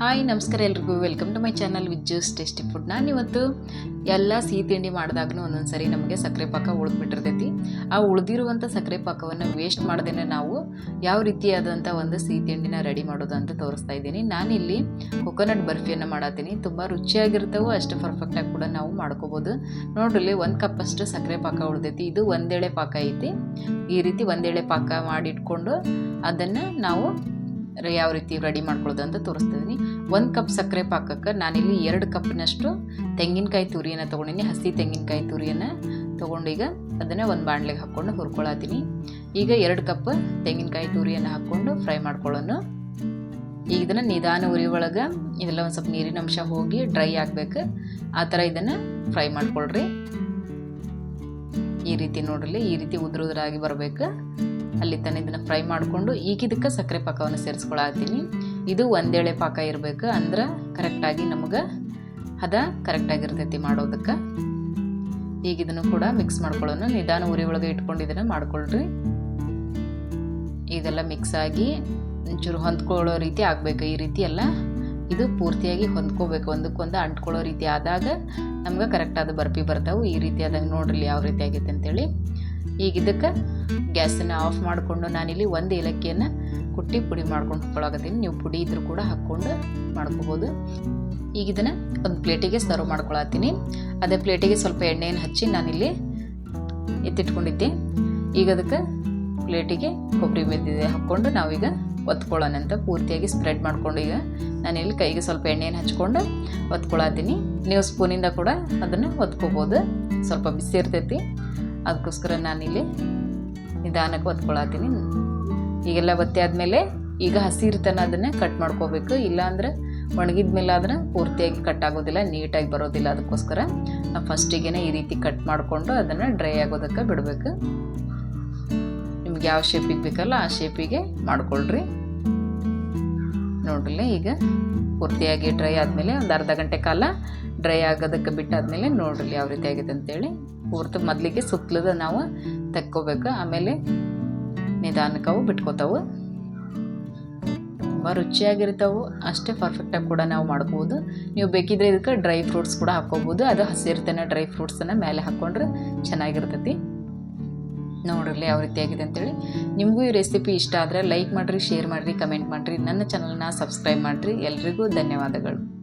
Hi, ನಮಸ್ಕಾರ ಎಲ್ರಿಗೂ. Welcome to my channel with juice tasty food ನಾನು ಇವತ್ತು ಎಲ್ಲ ಸಿಹಿ ತಿಂಡಿ ಮಾಡಿದಾಗೂ ಒಂದೊಂದು ಸರಿ ನಮಗೆ ಸಕ್ಕರೆ ಪಾಕ ಉಳಿದ್ಬಿಟ್ಟಿರ್ತೈತಿ. ಆ ಉಳಿದಿರುವಂಥ ಸಕ್ಕರೆ ಪಾಕವನ್ನು ವೇಸ್ಟ್ ಮಾಡ್ದೇ ನಾವು ಯಾವ ರೀತಿಯಾದಂಥ ಒಂದು ಸಿಹಿ ತಿಂಡಿನ ರೆಡಿ ಮಾಡೋದು ಅಂತ ತೋರಿಸ್ತಾ ಇದ್ದೀನಿ. ನಾನಿಲ್ಲಿ ಕೊಕೊನಟ್ ಬರ್ಫಿಯನ್ನು ಮಾಡತ್ತೀನಿ ತುಂಬ ರುಚಿಯಾಗಿರ್ತವೆ ಅಷ್ಟು ಪರ್ಫೆಕ್ಟಾಗಿ ಕೂಡ ನಾವು ಮಾಡ್ಕೋಬೋದು. ನೋಡ್ರಿ ಒಂದು ಕಪ್ ಅಷ್ಟು ಸಕ್ಕರೆ ಪಾಕ ಉಳ್ದೈತಿ. ಇದು ಒಂದೆಳೆ ಪಾಕ ಐತಿ. ಈ ರೀತಿ ಒಂದೇಳೆ ಪಾಕ ಮಾಡಿಟ್ಕೊಂಡು ಅದನ್ನು ನಾವು ಯಾವ ರೀತಿ ರೆಡಿ ಮಾಡ್ಕೊಳ್ಳೋದು ಅಂತ ತೋರಿಸ್ತಿದ್ದೀನಿ ಒಂದು ಕಪ್ ಸಕ್ಕರೆ ಪಾಕಕ್ಕೆ ನಾನಿಲ್ಲಿ ಎರಡು ಕಪ್ನಷ್ಟು ತೆಂಗಿನಕಾಯಿ ತುರಿಯನ್ನು ತೊಗೊಂಡಿನಿ, ಹಸಿ ತೆಂಗಿನಕಾಯಿ ತುರಿಯನ್ನು ತೊಗೊಂಡೀಗ ಅದನ್ನು ಒಂದು ಬಾಣಲೆಗೆ ಹಾಕ್ಕೊಂಡು ಹುರ್ಕೊಳತ್ತೀನಿ ಈಗ ಎರಡು ಕಪ್ ತೆಂಗಿನಕಾಯಿ ತುರಿಯನ್ನು ಹಾಕ್ಕೊಂಡು ಫ್ರೈ ಮಾಡ್ಕೊಳ್ಳೋಣ. ಈಗ ಇದನ್ನು ನಿಧಾನ ಉರಿ ಒಳಗೆ ಇದೆಲ್ಲ ಒಂದು ಸ್ವಲ್ಪ ನೀರಿನ ಅಂಶ ಹೋಗಿ ಡ್ರೈ ಆಗಬೇಕು. ಆ ಥರ ಇದನ್ನು ಫ್ರೈ ಮಾಡ್ಕೊಳ್ರಿ. ಈ ರೀತಿ ನೋಡ್ರಿ, ಈ ರೀತಿ ಉದುರು ಉದುರಾಗಿ ಬರಬೇಕು. ಅಲ್ಲಿ ತನಕ ಇದನ್ನು ಫ್ರೈ ಮಾಡಿಕೊಂಡು ಈಗ ಇದಕ್ಕೆ ಸಕ್ಕರೆ ಪಾಕವನ್ನು ಸೇರಿಸ್ಕೊಳತ್ತೀನಿ. ಇದು ಒಂದೇಳೆ ಪಾಕ ಇರಬೇಕು ಅಂದ್ರೆ ಕರೆಕ್ಟಾಗಿ ನಮಗೆ ಹದ ಕರೆಕ್ಟಾಗಿರ್ತೈತಿ ಮಾಡೋದಕ್ಕೆ. ಈಗ ಇದನ್ನು ಕೂಡ ಮಿಕ್ಸ್ ಮಾಡ್ಕೊಳ್ಳೋಣ. ನಿಧಾನ ಉರಿ ಒಳಗೆ ಇಟ್ಕೊಂಡು ಇದನ್ನು ಮಾಡ್ಕೊಳ್ರಿ. ಇದೆಲ್ಲ ಮಿಕ್ಸ್ ಆಗಿ ಒಂಚೂರು ಹೊಂದ್ಕೊಳ್ಳೋ ರೀತಿ ಆಗಬೇಕು. ಈ ರೀತಿ ಎಲ್ಲ ಇದು ಪೂರ್ತಿಯಾಗಿ ಹೊಂದ್ಕೋಬೇಕು. ಒಂದಕ್ಕೊಂದು ಅಂಟ್ಕೊಳ್ಳೋ ರೀತಿ ಆದಾಗ ನಮ್ಗೆ ಕರೆಕ್ಟಾದ ಬರ್ಪಿ ಬರ್ತಾವೆ. ಈ ರೀತಿ ಆದಾಗ ನೋಡ್ರಿ ಯಾವ ರೀತಿ ಆಗೈತೆ ಅಂತೇಳಿ. ಈಗ ಇದಕ್ಕೆ ಗ್ಯಾಸನ್ನು ಆಫ್ ಮಾಡಿಕೊಂಡು ನಾನಿಲ್ಲಿ ಒಂದು ಏಲಕ್ಕಿಯನ್ನು ಕುಟ್ಟಿ ಪುಡಿ ಮಾಡ್ಕೊಂಡು ಹಾಕ್ಕೊಳಕತ್ತೀನಿ ನೀವು ಪುಡಿ ಇದ್ರೂ ಕೂಡ ಹಾಕ್ಕೊಂಡು ಮಾಡ್ಕೋಬೋದು. ಈಗ ಇದನ್ನು ಒಂದು ಪ್ಲೇಟಿಗೆ ಸರ್ವ್ ಮಾಡ್ಕೊಳತ್ತೀನಿ. ಅದೇ ಪ್ಲೇಟಿಗೆ ಸ್ವಲ್ಪ ಎಣ್ಣೆಯನ್ನು ಹಚ್ಚಿ ನಾನಿಲ್ಲಿ ಎತ್ತಿಟ್ಕೊಂಡಿದ್ದೆ. ಈಗ ಅದಕ್ಕೆ ಪ್ಲೇಟಿಗೆ ಕೊಬ್ಬರಿ ಮೆದ್ದಿದೆ ಹಾಕ್ಕೊಂಡು ನಾವೀಗ ಒತ್ಕೊಳ್ಳೋಣ ಅಂತ ಪೂರ್ತಿಯಾಗಿ ಸ್ಪ್ರೆಡ್ ಮಾಡ್ಕೊಂಡು ಈಗ ನಾನಿಲ್ಲಿ ಕೈಗೆ ಸ್ವಲ್ಪ ಎಣ್ಣೆಯನ್ನು ಹಚ್ಕೊಂಡು ಒತ್ಕೊಳತ್ತೀನಿ. ನೀವು ಸ್ಪೂನಿಂದ ಕೂಡ ಅದನ್ನು ಒತ್ಕೋಬೋದು. ಸ್ವಲ್ಪ ಬಿಸಿ ಇರ್ತೈತಿ. ಅದಕ್ಕೋಸ್ಕರ ನಾನಿಲ್ಲಿ ನಿಧಾನಕ್ಕೆ ಒತ್ಕೊಳತ್ತೀನಿ ಈಗೆಲ್ಲ ಒತ್ತಿ ಆದಮೇಲೆ ಈಗ ಹಸಿರ್ತನ ಅದನ್ನೇ ಕಟ್ ಮಾಡ್ಕೋಬೇಕು. ಇಲ್ಲಾಂದ್ರೆ ಒಣಗಿದ ಮೇಲೆ ಆದ್ರೆ ಪೂರ್ತಿಯಾಗಿ ಕಟ್ ಆಗೋದಿಲ್ಲ, ನೀಟಾಗಿ ಬರೋದಿಲ್ಲ ಅದಕ್ಕೋಸ್ಕರ. ನಾವು ಫಸ್ಟಿಗೆ ಈ ರೀತಿ ಕಟ್ ಮಾಡಿಕೊಂಡು ಅದನ್ನು ಡ್ರೈ ಆಗೋದಕ್ಕೆ ಬಿಡಬೇಕು. ನಿಮ್ಗೆ ಯಾವ ಶೇಪಿಗೆ ಬೇಕಲ್ಲ ಆ ಶೇಪಿಗೆ ಮಾಡ್ಕೊಳ್ರಿ. ನೋಡ್ರಿ ಈಗ ಪೂರ್ತಿಯಾಗಿ ಡ್ರೈ ಆದಮೇಲೆ ಒಂದು ಅರ್ಧ ಗಂಟೆ ಕಾಲ ಡ್ರೈ ಆಗೋದಕ್ಕೆ ಬಿಟ್ಟಾದ್ಮೇಲೆ ನೋಡ್ರಿ ಯಾವ ರೀತಿ ಆಗಿದೆ ಅಂತೇಳಿ. ಪೂರ್ತಿ ಮೊದಲಿಗೆ ಸುತ್ತಲದ ನಾವು ತೆಕ್ಕೋಬೇಕು. ಆಮೇಲೆ ನಿಧಾನಕ್ಕೆ ಅವು ಬಿಟ್ಕೋತಾವು. ತುಂಬ ರುಚಿಯಾಗಿರ್ತಾವೆ. ಅಷ್ಟೇ ಪರ್ಫೆಕ್ಟಾಗಿ ಕೂಡ ನಾವು ಮಾಡ್ಬೋದು. ನೀವು ಬೇಕಿದ್ರೆ ಇದಕ್ಕೆ ಡ್ರೈ ಫ್ರೂಟ್ಸ್ ಕೂಡ ಹಾಕ್ಕೋಬೋದು. ಅದು ಹಸಿರ್ತಾನೆ ಡ್ರೈ ಫ್ರೂಟ್ಸನ್ನು ಮೇಲೆ ಹಾಕ್ಕೊಂಡ್ರೆ ಚೆನ್ನಾಗಿರ್ತೈತಿ. ನೋಡ್ರಿ ಯಾವ ರೀತಿಯಾಗಿದೆ ಅಂತೇಳಿ. ನಿಮಗೂ ಈ ರೆಸಿಪಿ ಇಷ್ಟ ಆದರೆ ಲೈಕ್ ಮಾಡಿರಿ ಶೇರ್ ಮಾಡಿರಿ ಕಮೆಂಟ್ ಮಾಡಿರಿ. ನನ್ನ ಚಾನಲ್ನ ಸಬ್ಸ್ಕ್ರೈಬ್ ಮಾಡಿರಿ. ಎಲ್ರಿಗೂ ಧನ್ಯವಾದಗಳು.